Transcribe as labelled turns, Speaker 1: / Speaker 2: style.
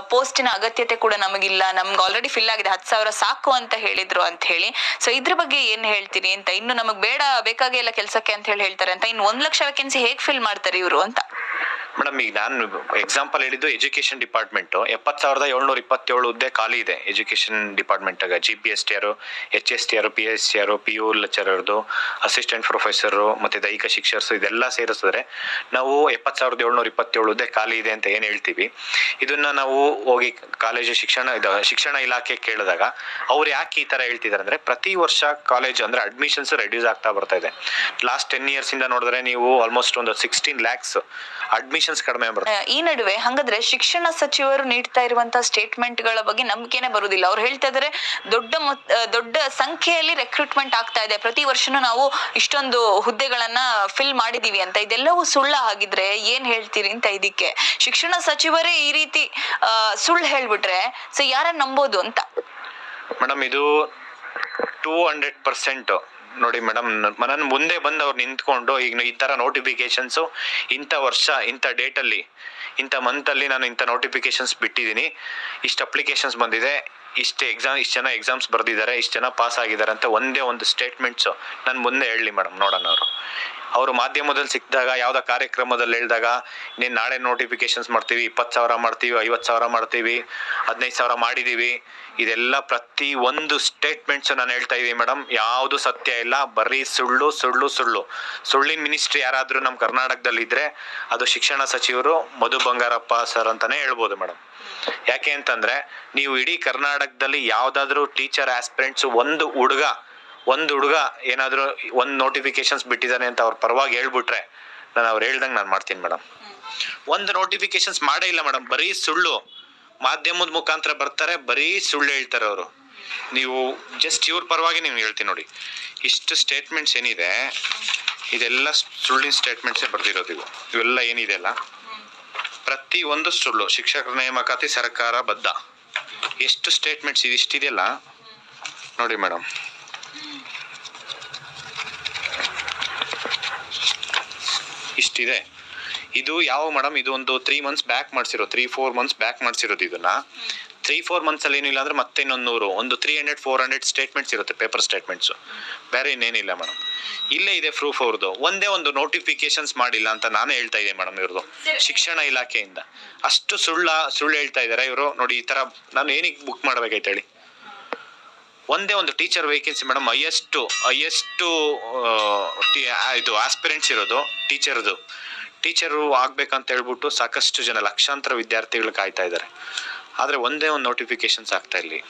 Speaker 1: ಪೋಸ್ಟಿನ ಅಗತ್ಯತೆ ಕೂಡ ನಮಗಿಲ್ಲ. ನಮ್ಗೆ ಆಲ್ರೆಡಿ ಫಿಲ್ ಆಗಿದೆ. ಹತ್ತು ಸಾವಿರ ಸಾಕು ಅಂತ ಹೇಳಿದ್ರು ಅಂತ ಹೇಳಿ. ಸೊ ಇದ್ರ ಬಗ್ಗೆ ಏನ್ ಹೇಳ್ತೀರಿ ಅಂತ? ಇನ್ನು ನಮಗ್ ಬೇಡ, ಬೇಕಾಗೇ ಇಲ್ಲ ಕೆಲಸಕ್ಕೆ ಅಂತ ಹೇಳಿ ಹೇಳ್ತಾರೆ ಅಂತ. ಇನ್ನು ಒಂದ್ ಲಕ್ಷ ವೇಕೆನ್ಸಿ ಹೇಗ್ ಫಿಲ್ ಮಾಡ್ತಾರೆ ಇವರು ಅಂತ?
Speaker 2: ಮೇಡಮ್, ಈಗ ನಾನು ಎಕ್ಸಾಂಪಲ್ ಹೇಳಿದ್ದು ಎಜುಕೇಶನ್ ಡಿಪಾರ್ಟ್ಮೆಂಟ್ ಎಪ್ಪತ್ತು ಸಾವಿರದ ಏಳ್ನೂರ ಇಪ್ಪತ್ತೇಳು ಹುದ್ದೆ ಖಾಲಿ ಇದೆ ಎಜುಕೇಶನ್ ಡಿಪಾರ್ಟ್ಮೆಂಟ್ ಆಗ. ಜಿ ಪಿ ಎಸ್ ಟಿ ಆರು ಎಚ್ ಎಸ್ ಟಿ ಆರು ಪಿ ಎಸ್ ಟಿ ಆರು ಪಿ ಯು ಲೆಕ್ಚರರ್ದು ಅಸಿಸ್ಟೆಂಟ್ ಪ್ರೊಫೆಸರು ಮತ್ತೆ ದೈಹಿಕ ಶಿಕ್ಷಕರು ಇದೆಲ್ಲ ಸೇರಿಸಿದ್ರೆ ನಾವು ಎಪ್ಪತ್ತು ಸಾವಿರದ ಏಳ್ನೂರ ಇಪ್ಪತ್ತೇಳು ಹುದ್ದೆ ಖಾಲಿ ಇದೆ ಅಂತ ಏನು ಹೇಳ್ತೀವಿ? ಇದನ್ನ ನಾವು ಹೋಗಿ ಕಾಲೇಜು ಶಿಕ್ಷಣ ಶಿಕ್ಷಣ ಇಲಾಖೆ ಕೇಳಿದಾಗ ಅವ್ರು ಯಾಕೆ ಈ ತರ ಹೇಳ್ತಿದ್ದಾರೆ ಅಂದ್ರೆ ಪ್ರತಿ ವರ್ಷ ಕಾಲೇಜ್ ಅಂದ್ರೆ ಅಡ್ಮಿಷನ್ಸ್ ರೆಡ್ಯೂಸ್ ಆಗ್ತಾ ಬರ್ತಾ ಇದೆ. ಲಾಸ್ಟ್ ಟೆನ್ ಇಯರ್ಸ್ ಇಂದ ನೋಡಿದ್ರೆ ನೀವು ಆಲ್ಮೋಸ್ಟ್ ಒಂದು ಸಿಕ್ಸ್ಟೀನ್ ಲ್ಯಾಕ್ಸ್ ಕಡಿಮೆ ಬರುತ್ತೆ.
Speaker 1: ಈ ನಡುವೆ ಹಾಗಾದ್ರೆ ಶಿಕ್ಷಣ ಸಚಿವರು ನೀಡ್ತಾ ಇರುವಂತಹ ಸ್ಟೇಟ್ಮೆಂಟ್ಗಳ ಬಗ್ಗೆ ನಂಬಿಕೆನೆ ಬರುದಿಲ್ಲ ಅವ್ರು ಹೇಳ್ತಾ ಇದಾರೆ ದೊಡ್ಡ ದೊಡ್ಡ ಸಂಖ್ಯೆಯಲ್ಲಿ ರೆಕ್ರೂಟ್ಮೆಂಟ್ ಆಗ್ತಾ ಇದೆ. ಪ್ರತಿ ವರ್ಷನೂ ನಾವು ಇಷ್ಟೊಂದು ಹುದ್ದೆಗಳನ್ನ ಫಿಲ್ ಮಾಡಿದೀವಿ ಅಂತ. ಇದೆಲ್ಲವೂ ಸುಳ್ಳ ಆಗಿದ್ರೆ ಏನ್ ಹೇಳ್ತೀರಿ ಅಂತ ಇದಕ್ಕೆ. ಶಿಕ್ಷಣ ಸಚಿವರೇ ಈ ರೀತಿ ಸುಳ್ಳು ಹೇಳ್ಬಿಟ್ರೆ ಸೊ ಯಾರ ನಂಬೋದು ಅಂತ?
Speaker 2: ಮೇಡಮ್ ಇದು ಟೂ ಹಂಡ್ರೆಡ್ ಪರ್ಸೆಂಟ್ ನೋಡಿ ಮೇಡಮ್ ನನ್ನ ಮುಂದೆ ಬಂದು ಅವ್ರು ನಿಂತ್ಕೊಂಡು ಈಗ ಈ ತರ ನೋಟಿಫಿಕೇಶನ್ಸ್ ಇಂಥ ವರ್ಷ, ಇಂಥ ಡೇಟಲ್ಲಿ ಇಂಥ ಮಂತಲ್ಲಿ ನಾನು ಇಂಥ ನೋಟಿಫಿಕೇಶನ್ಸ್ ಬಿಟ್ಟಿದ್ದೀನಿ. ಇಷ್ಟು ಅಪ್ಲಿಕೇಶನ್ಸ್ ಬಂದಿದೆ. ಇಷ್ಟು ಎಕ್ಸಾಮ್ ಇಷ್ಟು ಜನ ಎಕ್ಸಾಮ್ಸ್ ಬರೆದಿದ್ದಾರೆ, ಇಷ್ಟು ಜನ ಪಾಸ್ ಆಗಿದ್ದಾರೆ ಅಂತ ಒಂದೇ ಒಂದು ಸ್ಟೇಟ್ಮೆಂಟ್ಸು ನಾನು ಮುಂದೆ ಹೇಳಲಿ ಮೇಡಮ್ ನೋಡೋಣ ಅವರು. ಅವರು ಮಾಧ್ಯಮದಲ್ಲಿ ಸಿಕ್ಕಿದಾಗ, ಯಾವುದೋ ಕಾರ್ಯಕ್ರಮದಲ್ಲಿ ಹೇಳಿದಾಗ, ನೀನು ನಾಳೆ ನೋಟಿಫಿಕೇಶನ್ಸ್ ಮಾಡ್ತೀವಿ, ಇಪ್ಪತ್ತು ಸಾವಿರ ಮಾಡ್ತೀವಿ, ಐವತ್ತು ಸಾವಿರ ಮಾಡ್ತೀವಿ, ಹದಿನೈದು ಸಾವಿರ ಮಾಡಿದ್ದೀವಿ ಇದೆಲ್ಲ ಪ್ರತಿ ಒಂದು ಸ್ಟೇಟ್ಮೆಂಟ್ಸ್ ನಾನು ಹೇಳ್ತಾ ಇದ್ದೀನಿ ಮೇಡಮ್ ಯಾವುದು ಸತ್ಯ ಇಲ್ಲ, ಬರೀ ಸುಳ್ಳು ಸುಳ್ಳು ಸುಳ್ಳು. ಸುಳ್ಳಿನ ಮಿನಿಸ್ಟ್ರಿ ಯಾರಾದರೂ ನಮ್ಮ ಕರ್ನಾಟಕದಲ್ಲಿ ಇದ್ರೆ, ಅದು ಶಿಕ್ಷಣ ಸಚಿವರು ಮಧು ಬಂಗಾರಪ್ಪ ಸರ್ ಅಂತಾನೆ ಹೇಳ್ಬೋದು ಮೇಡಮ್ ಯಾಕೆ ಅಂತಂದ್ರೆ, ನೀವು ಇಡೀ ಕರ್ನಾಟಕದಲ್ಲಿ ಯಾವ್ದಾದ್ರು ಟೀಚರ್ ಆಸ್ಪಿರೆಂಟ್ಸ್ ಒಂದು ಹುಡುಗ ಒಂದು ಹುಡುಗ ಏನಾದರೂ ಒಂದು ನೋಟಿಫಿಕೇಶನ್ಸ್ ಬಿಟ್ಟಿದ್ದಾನೆ ಅಂತ ಅವ್ರ ಪರವಾಗಿ ಹೇಳ್ಬಿಟ್ರೆ ನಾನು ಅವ್ರು ಹೇಳ್ದಂಗೆ ನಾನು ಮಾಡ್ತೀನಿ ಮೇಡಮ್ ಒಂದು ನೋಟಿಫಿಕೇಶನ್ಸ್ ಮಾಡೇ ಇಲ್ಲ ಮೇಡಮ್ ಬರೀ ಸುಳ್ಳು. ಮಾಧ್ಯಮದ ಮುಖಾಂತರ ಬರ್ತಾರೆ, ಬರೀ ಸುಳ್ಳು ಹೇಳ್ತಾರೆ ಅವರು. ನೀವು ಜಸ್ಟ್ ಇವ್ರ ಪರವಾಗಿ ನೀವು ಹೇಳ್ತೀನಿ ನೋಡಿ. ಇಷ್ಟು ಸ್ಟೇಟ್ಮೆಂಟ್ಸ್ ಏನಿದೆ, ಇದೆಲ್ಲ ಸುಳ್ಳಿನ ಸ್ಟೇಟ್ಮೆಂಟ್ಸೇ ಬರೆದಿರೋದು ಇವು. ಇವೆಲ್ಲ ಏನಿದೆ ಅಲ್ಲ? ಪ್ರತಿ ಒಂದು ಸುಳ್ಳು, ಶಿಕ್ಷಕರ ನೇಮಕಾತಿ ಸರ್ಕಾರ ಬದ್ಧ. ಎಷ್ಟು ಸ್ಟೇಟ್ಮೆಂಟ್ಸ್ ಇದಿಷ್ಟಿದೆಯಲ್ಲ ನೋಡಿ ಮೇಡಮ್ ಇಷ್ಟಿದೆ? ಇದು ಯಾವ ಮೇಡಮ್ ಇದು ಒಂದು ತ್ರೀ ಮಂತ್ಸ್ ಬ್ಯಾಕ್ ಮಾಡಿಸಿರೋ ತ್ರೀ ಫೋರ್ ಮಂತ್ಸ್ ಬ್ಯಾಕ್ ಮಾಡ್ಸಿರೋದು ಇದನ್ನ. ತ್ರೀ ಫೋರ್ ಮಂತ್ಸ್ ಅಲ್ಲಿ ಏನಿಲ್ಲ ಅಂದ್ರೆ ಮತ್ತೆ ಇನ್ನೊಂದು ನೂರು ಒಂದು three hundred four hundred statements ಇರುತ್ತೆ ಪೇಪರ್ ಸ್ಟೇಟ್ಮೆಂಟ್ಸ್ ಬೇರೆ ಇನ್ನೇನಿಲ್ಲ ಮೇಡಮ್ ಇಲ್ಲೇ ಇದೆ ಪ್ರೂಫ್ ಅವ್ರದ್ದು ಒಂದೇ ಒಂದು ನೋಟಿಫಿಕೇಶನ್ಸ್ ಮಾಡಿಲ್ಲ ಅಂತ ನಾನು ಹೇಳ್ತಾ ಇದ್ದೆ ಮೇಡಮ್ ಇವ್ರದ್ದು ಶಿಕ್ಷಣ ಇಲಾಖೆಯಿಂದ. ಅಷ್ಟು ಸುಳ್ಳ, ಸುಳ್ಳು ಹೇಳ್ತಾ ಇದ್ದಾರೆ ಇವರು. ನೋಡಿ, ಈ ತರ ನಾನು ಏನಕ್ಕೆ ಬುಕ್ ಮಾಡ್ಬೇಕಾಯ್ತು ಹೇಳಿ. ಒಂದೇ ಒಂದು teacher vacancy madam highest highest ಇದು ಆಸ್ಪಿರೆಂಟ್ಸ್ ಇರೋದು ಟೀಚರ್ದು ಟೀಚರು ಆಗ್ಬೇಕಂತ ಹೇಳ್ಬಿಟ್ಟು ಸಾಕಷ್ಟು ಜನ ಲಕ್ಷಾಂತರ ವಿದ್ಯಾರ್ಥಿಗಳು ಕಾಯ್ತಾ ಇದ್ದಾರೆ. ಆದರೆ ಒಂದೇ ಒಂದು ನೋಟಿಫಿಕೇಶನ್ಸ್ ಆಗ್ತಾ ಇಲ್ಲಿ.